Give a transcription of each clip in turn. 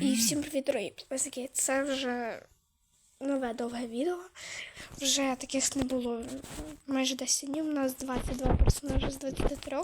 І всім привіт, дорогі підписники. Це вже нове довге відео. Вже таких не було майже 10 днів. У нас 22 персонажі з 23.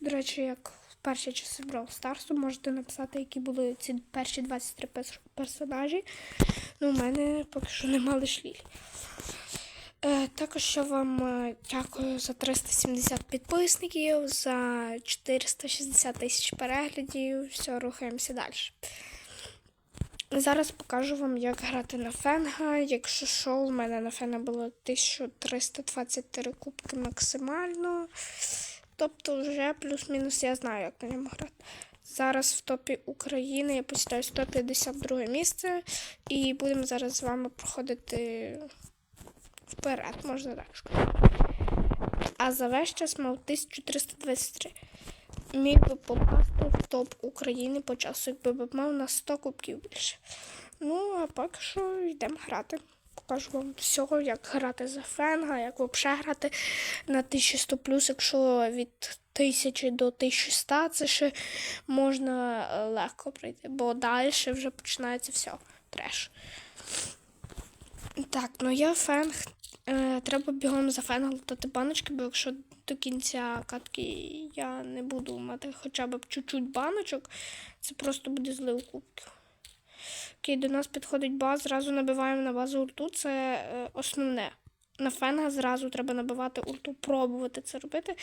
До речі, як в перші часи Brawl Старсу, можете написати, які були ці перші 23 персонажі. Ну, у мене поки що нема лиш ліль. Е, також я вам е, дякую за 370 підписників, за 460 тисяч переглядів. Все, рухаємося далі. Зараз покажу вам, як грати на фенга. Якщо що, у мене на фенга було 1323 кубки максимально. Тобто вже плюс-мінус я знаю, як на ньому грати. Зараз в топі України я посідаю 152 місце. І будемо зараз з вами проходити вперед, можна так сказати. А за весь час мав 1323. Міг би попасти в топ України по часу, якби мав на 100 кубків більше. Ну, а поки що йдемо грати. Покажу вам всього, як грати за фенга, як взагалі грати на 1100 якщо від 1000 до 1100 це ще можна е, легко пройти, бо далі вже починається все, треш. Так, ну я фенг. Е, треба бігом за фенгом лутати баночки, бо якщо до кінця катки я не буду мати хоча б чуть-чуть баночок, це просто буде злив кубків. Окей, до нас підходить баз, зразу набиваємо на базу ульту, це е, основне. На фенга зразу треба набивати ульту, пробувати це робити.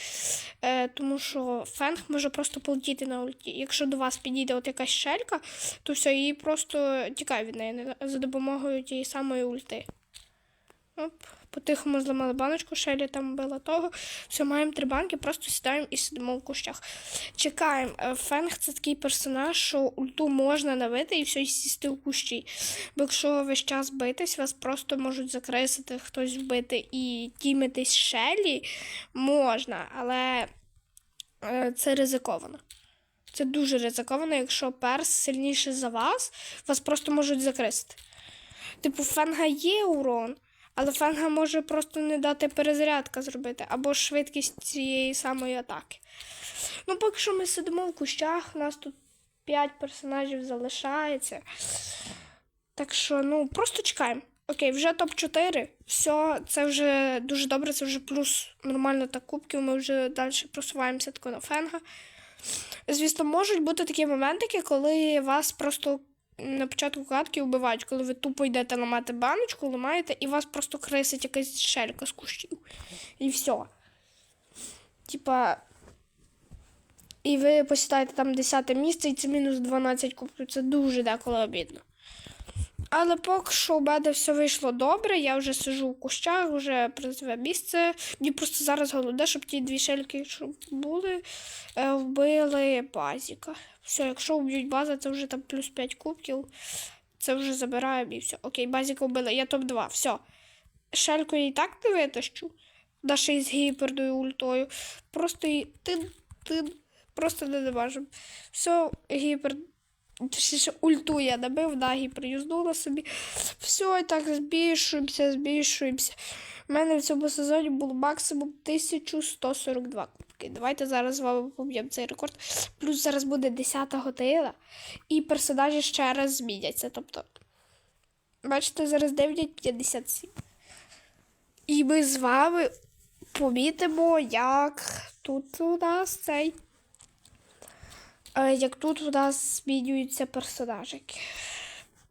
Е, тому що фенг може просто полетіти на ульті. Якщо до вас підійде от якась шелька, то все, її просто тікає від неї за допомогою тієї самої ульти. Оп, по-тихому зламали баночку, Шелі там била того. Все, маємо три банки, просто сідаємо і сидимо в кущах. Чекаємо. Е, Фенг це такий персонаж, що ульту можна навити і все, і сісти в кущі. Бо якщо весь час битись, вас просто можуть закресити, хтось вбити і тімитись Шелі можна, але е, це ризиковано. Це дуже ризиковано, якщо перс сильніший за вас, вас просто можуть закресити. Типу, фенга є урон, але фенга може просто не дати перезарядка зробити, або швидкість цієї самої атаки. Ну, поки що ми сидимо в кущах, у нас тут 5 персонажів залишається. Так що, ну, просто чекаємо. Окей, вже топ-4. Все, це вже дуже добре, це вже плюс нормально так кубків. Ми вже далі просуваємося тако на фенга. Звісно, можуть бути такі моментики, коли вас просто на початку катки вбивають, коли ви тупо йдете ламати баночку, ламаєте, і вас просто крисить якась шелька з кущів. І все. Типа. І ви посідаєте там 10 місце, і це мінус 12 кубків. Це дуже деколи обідно. Але поки що у мене все вийшло добре, я вже сижу в кущах, вже призове місце. Мені просто зараз головне, щоб ті дві шельки, що були, е, вбили базіка. Все, якщо вб'ють база, це вже там плюс 5 кубків. Це вже забираємо і все. Окей, базіка вбили, я топ-2, все. Шельку я і так не витащу. Й з гіперною ультою. Просто і тин, тин, просто не добажем. Все, гіпер. Точніше, ульту я набив, да, гіпер собі. Все, і так збільшуємося, збільшуємося. У мене в цьому сезоні було максимум 1142 кубки. Давайте зараз з вами поб'ємо цей рекорд. Плюс зараз буде 10 година, і персонажі ще раз зміняться. Тобто, бачите, зараз 9.57. І ми з вами помітимо, як тут у нас цей. Як тут у нас змінюються персонажики.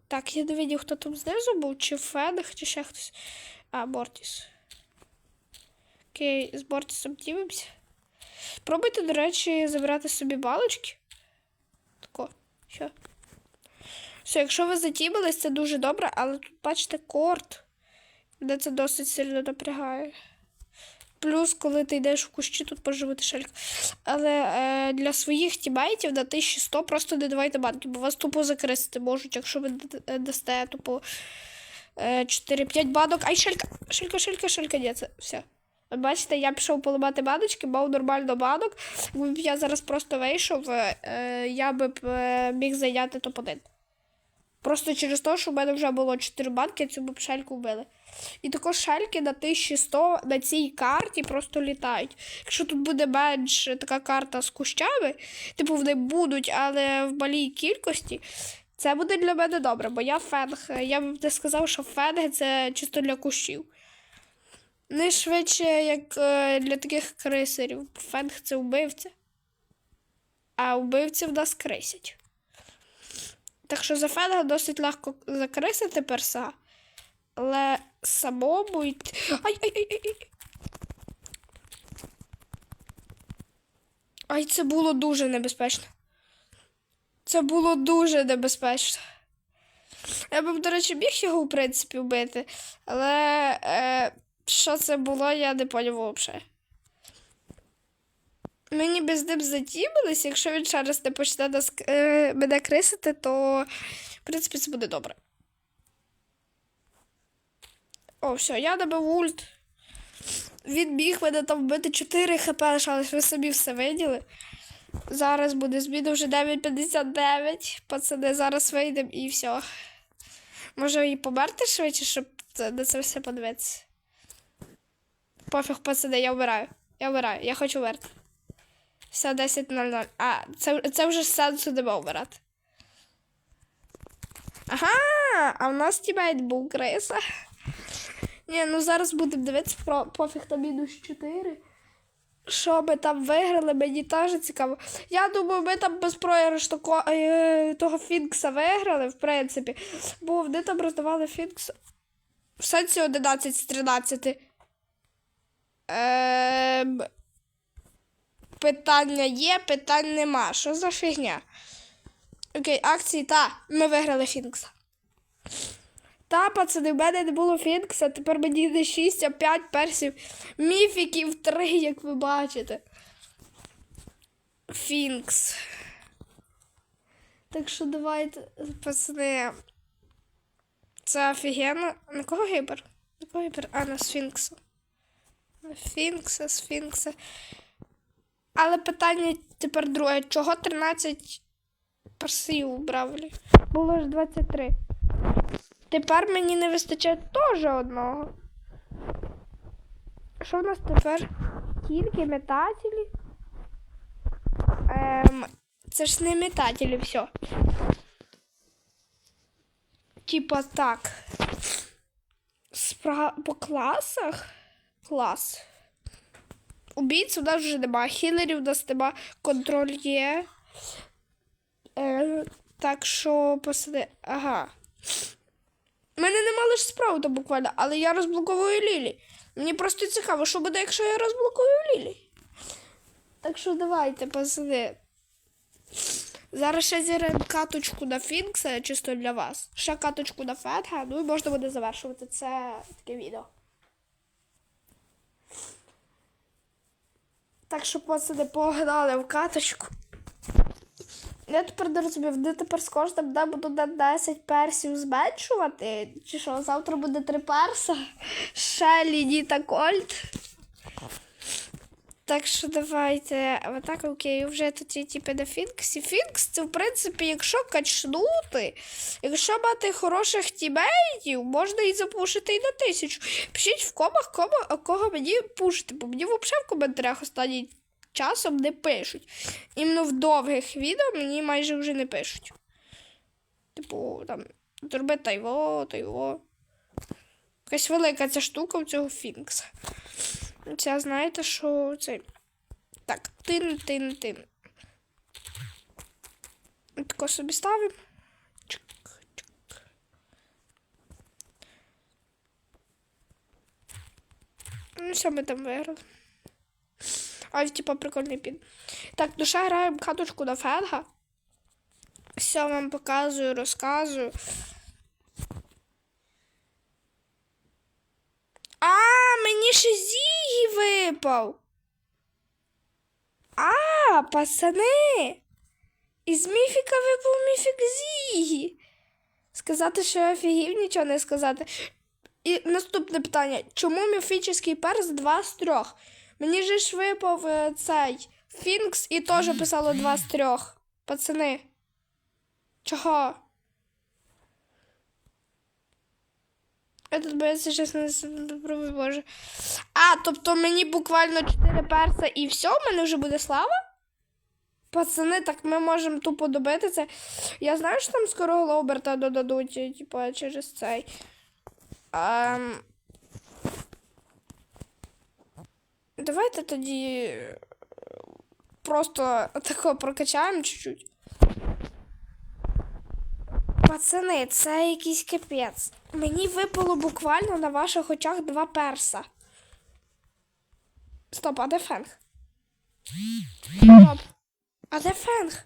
Так, я не видів, хто там знизу був, чи Фенг, чи ще хтось. А, Бортіс. Окей, з Бортісом дивимося. Пробуйте, до речі, забирати собі балочки. Тако, що? Все, якщо ви затімились, це дуже добре, але тут, бачите, корт, де це досить сильно напрягає. Плюс, коли ти йдеш в кущі, тут може бути шелька. Але е, для своїх тімейтів на 1100 просто не давайте банки, бо вас тупо закресити можуть, якщо ви д- дасте тупо е, 4-5 банок. Ай, шелька, шелька, шелька, шелька, ні, це все. Бачите, я пішов поламати баночки, мав нормально банок. Якби я зараз просто вийшов, е, я би е, міг зайняти топ-1. Просто через те, що в мене вже було 4 банки, цю б шельку вбили. І також шельки на 1100 на цій карті просто літають. Якщо тут буде менш така карта з кущами, типу вони будуть, але в малій кількості, Це буде для мене добре, бо я фенг. Я б не сказав, що фенги це чисто для кущів. Не швидше, як е, для таких крисерів. Фенг це вбивця. А вбивці в нас крисять. Так що за фенга досить легко закрисити перса. Але самому йти. Ай, ай, це було дуже небезпечно. Це було дуже небезпечно. Я б, до речі, міг його, в принципі, вбити. Але е, що це було, я не поняв взагалі. Ми ніби з ним затімились, якщо він ще раз не почне нас, е, мене крисити, то в принципі це буде добре. О, все, я набив ульт. Він міг мене там вбити 4 хп, лишалось, ви самі все виділи. Зараз буде зміна вже 9.59. Пацани, зараз вийдемо і все. Може і померти швидше, щоб на це все подивитися. Пофіг, пацани, я вмираю. Я вмираю, я хочу вмерти. Все 10.00. А, це, це вже сенсу нема вмирати. Ага, а в нас тімейт був криса. Ні, ну зараз будемо дивитися про пофіг на мінус 4. Що ми там виграли, мені теж цікаво. Я думаю, ми там без проіграшу е, того Фінкса виграли, в принципі. Бо вони там роздавали Фінкс. В сенсі 11 з 13. Ем... Питання є, питань нема. Що за фігня? Окей, акції, та, ми виграли Фінкса. Та, пацани, в мене не було Фінкса, тепер мені не 6, а 5 персів. Міфіків 3, як ви бачите. Фінкс. Так що давайте, пацани. Це офігенно. На кого гіпер? На кого гіпер? А, на Сфінкса. На Фінкса, Сфінкса. Але питання тепер друге. Чого 13 персів у Бравлі? Було ж 23. Тепер мені не вистачає теж одного. Що в нас тепер? Тільки метателі? Ем, це ж не метателі, все. Типа так. Спра... По класах? Клас. Убійць у нас вже нема, хілерів у нас нема, контроль є. Е, так що посади. Ага. У мене нема лише справи буквально, але я розблоковую Лілі. Мені просто цікаво, що буде, якщо я розблокую Лілі. Так що давайте, пацани. Зараз ще зіремо каточку на Фінкса, чисто для вас. Ще каточку на Фетга, ну і можна буде завершувати це таке відео. Так що, пацани, погнали в каточку. Я тепер не розумів, де тепер з кожним днем буду на 10 персів зменшувати. Чи що, завтра буде 3 перса? Ще Ніта, та Кольт. Так що давайте. Отак, окей, вже тут є типи на Фінксі. Фінкс це, в принципі, якщо качнути, якщо мати хороших тімейтів, можна і запушити і на тисячу. Пишіть в комах, кому, кого мені пушити, бо мені взагалі в коментарях останній часом не пишуть. Іменно в довгих відео мені майже вже не пишуть. Типу, там, зроби тайво, тайво. Якась велика ця штука у цього Фінкса. Ця, знаєте, що це. Так, тин, тин, тин. Тако собі ставимо. Чик, чик. Ну, що ми там виграли? А, типа, прикольний пін. Так, ну ще граємо каточку на фенга. Все вам показую, розказую. А, мені ще Зігі випав. А, пацани. Із міфіка випав міфік Зігі. Сказати, що я офігів, нічого не сказати. І наступне питання. Чому міфічний перс 2 з 3? Мені же ж випав е, цей Фінкс і теж писало 2 з 3. Пацани. Чого? Я тут боюся, чесно, не боже. А, тобто мені буквально 4 перса і все, в мене вже буде слава? Пацани, так ми можемо тупо добити це. Я знаю, що там скоро Глоберта додадуть, типу, через цей. Ем... Давайте тоді е, просто тако прокачаємо чуть-чуть. Пацани, це якийсь капець. Мені випало буквально на ваших очах два перса. Стоп, а де фенг? Стоп. А де фенг?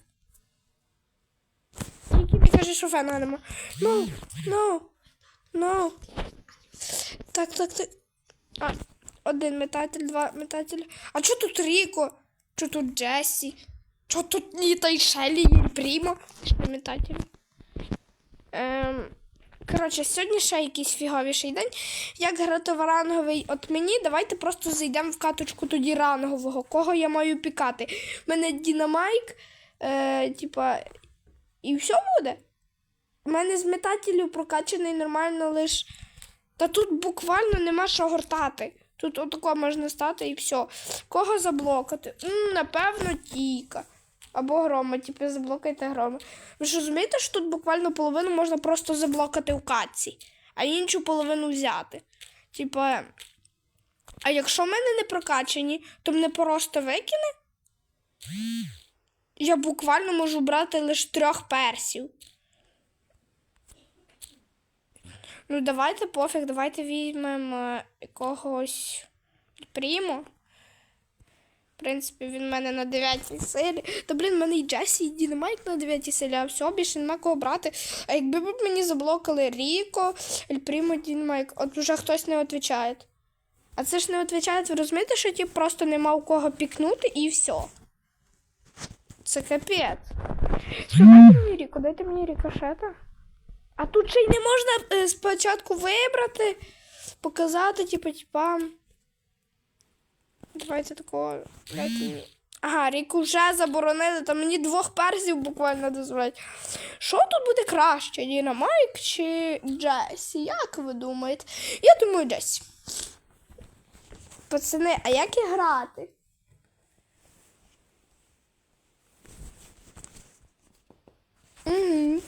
Який ти кажеш, що фенга нема? Ну, ну, ну. Так, так, так. А, один метатель, два метатель. А чо тут Ріко? Чо тут Джесі? Чо тут Ніта і Шелі і Прімо? Ще метатель. Ем, коротше, сьогодні ще якийсь фіговіший день. Як грати ранговий от мені, давайте просто зайдемо в каточку тоді рангового. Кого я маю пікати? У мене Дінамайк, е, типа, і все буде. У мене з метателів прокачаний нормально лиш. Та тут буквально нема що гортати. Тут отако можна стати і все. Кого заблокати? М, напевно, Тіка. Або грома, типу, заблокайте грома. Ви ж розумієте, що тут буквально половину можна просто заблокати в катці, а іншу половину взяти. Типа, а якщо в мене не прокачані, то мене просто викине. Я буквально можу брати лише трьох персів. Ну, давайте пофіг, давайте візьмемо якогось прімо. В принципі, він в мене на 9 силі. Та блін, в мене і Джесі, і Дінамайк на 9 силі, а все, більше нема кого брати. А якби б мені заблокали Ріко, Ель Прімо, Дінамайк, от уже хтось не відповідає. А це ж не відповідає, ви розумієте, що тип, просто нема у кого пікнути і все. Це капець. Що дайте мені Ріко, дайте мені рікошета. А тут ще й не можна е, спочатку вибрати, показати, типу, типам. Давайте такого. Дайте. Ага, рік уже заборонили, то мені двох персів буквально дозволять. Що тут буде краще? Діна Майк чи Джесі? Як ви думаєте? Я думаю, Джесі. Пацани, а як і грати? Угу.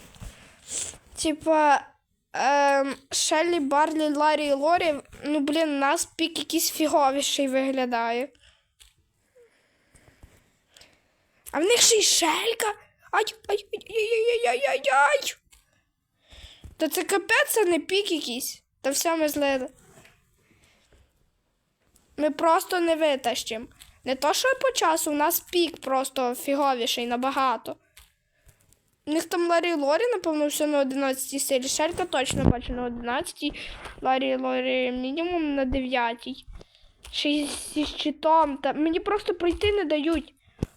Типа. Ем, Шеллі, Барлі, Ларі і Лорі, ну, блін, у нас пік якийсь фіговіший виглядає. А в них ще й шелька. Ай, ай, ай, ай, ай, ай, ай. Та це капець, це не пік якийсь. Та все ми злили. Ми просто не витащимо. Не то, що по часу, у нас пік просто фіговіший набагато. У них там Ларі Лорі, напевно, все на 11 силі. Шелька точно бачу на 11. Ларі Лорі мінімум на 9. Ще зі щитом. Та мені просто пройти не дають.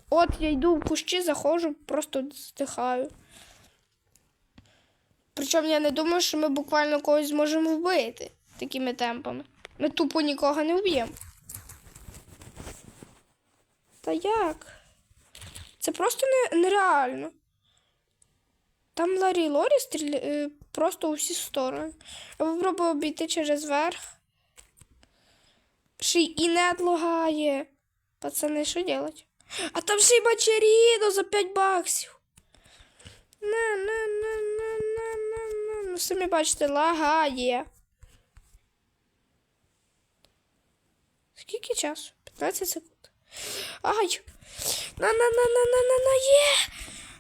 От я йду в кущі, заходжу, просто здихаю. Причому я не думаю, що ми буквально когось зможемо вбити такими темпами. Ми тупо нікого не вб'ємо. Та як? Це просто не, нереально. Там Ларі і Лорі стріля... е, просто у всі сторони. Я попробую обійти через верх. Ще й інет лагає. Пацани, що делать? А там ще й бачеріно за 5 баксів. На, на, на, на, на. Ну, самі бачите, лагає. Скільки часу? 15 секунд. Ай! На, на, на, на, на, на, на, є!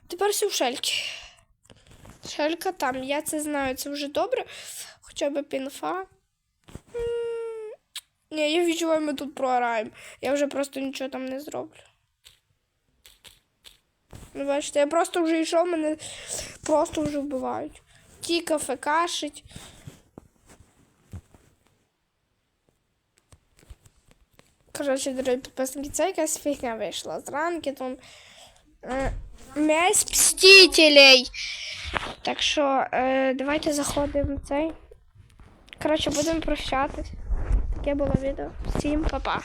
Тепер все Шелька там, я це знаю, це вже добре. Хоча б пінфа. Ні, я відчуваю, ми тут програємо. Я вже просто нічого там не зроблю. Ну, бачите, я просто вже йшов, мене просто вже вбивають. Тіка фекашить. Коротше, дорогі підписники, це якась фігня вийшла. Зранки там. М'ясь мстителей. Так що, е, давайте заходимо в цей. Коротше, будемо прощатись. Таке було відео. Всім па-па.